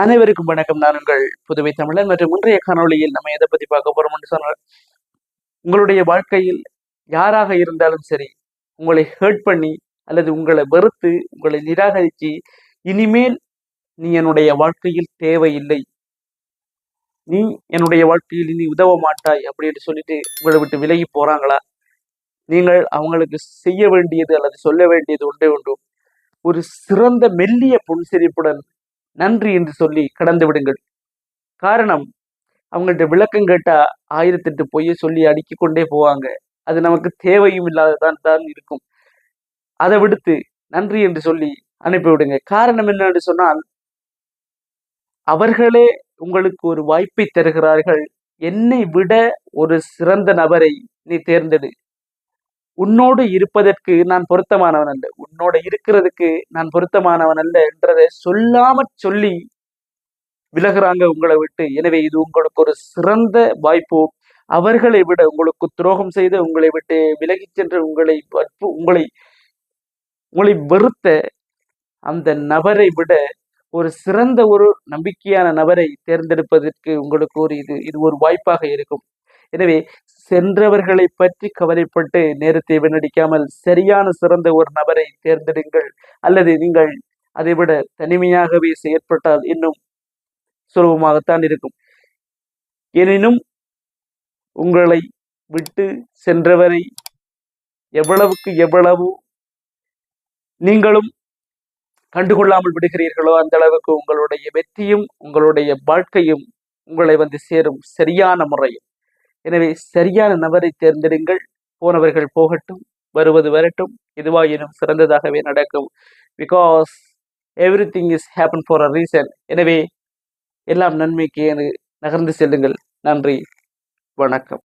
அனைவருக்கும் வணக்கம். நான் உங்கள் புதுவை தமிழன் மற்றும் இன்றைய காணொலியில் நம்ம எதை பத்தி பார்க்க போறோம் என்று சொன்னால் உங்களுடைய வாழ்க்கையில் யாராக இருந்தாலும் சரி உங்களை ஹேர்ட் பண்ணி அல்லது உங்களை வெறுத்து உங்களை நிராகரித்து இனிமேல் நீ என்னுடைய வாழ்க்கையில் தேவையில்லை. நீ என்னுடைய வாழ்க்கையில் இனி உதவ மாட்டாய் அப்படின்னு சொல்லிட்டு உங்களை விட்டு விலகி போறாங்களா? நீங்கள் அவங்களுக்கு செய்ய வேண்டியது அல்லது சொல்ல வேண்டியது ஒன்றே ஒன்று. ஒரு சிறந்த மெல்லிய புன்சிரிப்புடன் நன்றி என்று சொல்லி கடந்து விடுங்கள். காரணம் அவங்கள்ட்ட விளக்கம் கேட்டா ஆயிரத்தெட்டு பொய்யை சொல்லி அடுக்கி கொண்டே போவாங்க. அது நமக்கு தேவையும் இல்லாததான் தான் இருக்கும். அதை விடுத்து நன்றி என்று சொல்லி அனுப்பிவிடுங்க காரணம் என்னன்னு சொன்னால் அவர்களே உங்களுக்கு ஒரு வாய்ப்பை தருகிறார்கள். என்னை விட ஒரு சிறந்த நபரை நீ தேர்ந்தெடு. உன்னோடு இருப்பதற்கு நான் பொருத்தமானவன் அல்ல. உன்னோட இருக்கிறதுக்கு நான் பொருத்தமானவன் அல்ல என்றதை சொல்லாம சொல்லி விலகுறாங்க உங்களை விட்டு. எனவே இது உங்களுக்கு ஒரு சிறந்த வாய்ப்பு. அவர்களை விட உங்களுக்கு துரோகம் செய்து உங்களை விட்டு விலகி சென்று உங்களை உங்களை உங்களை வெறுத்த அந்த நபரை விட ஒரு சிறந்த ஒரு நம்பிக்கையான நபரை தேர்ந்தெடுப்பதற்கு உங்களுக்கு ஒரு இது இது ஒரு வாய்ப்பாக இருக்கும். எனவே சென்றவர்களை பற்றி கவலைப்பட்டு நேரத்தை வீணடிக்காமல் சரியான சிறந்த ஒரு நபரை தேர்ந்தெடுங்கள். அல்லது நீங்கள் அதைவிட தனிமையாகவே செயற்பட்டால் இன்னும் சுலபமாகத்தான் இருக்கும். எனினும் உங்களை விட்டு சென்றவரை எவ்வளவுக்கு எவ்வளவு நீங்களும் கண்டுகொள்ளாமல் விடுகிறீர்களோ அந்த அளவுக்கு உங்களுடைய வெற்றியும் உங்களுடைய வாழ்க்கையும் உங்களை வந்து சேரும் சரியான முறையில். எனவே சரியான நபரை தேர்ந்தெடுங்கள். போனவர்கள் போகட்டும் வருவது வரட்டும். எதுவாயினும் சிறந்ததாகவே நடக்கும். Because everything is happen for a reason எனவே எல்லாம் நன்மைக்கு நகர்ந்து செல்லுங்கள். நன்றி. வணக்கம்.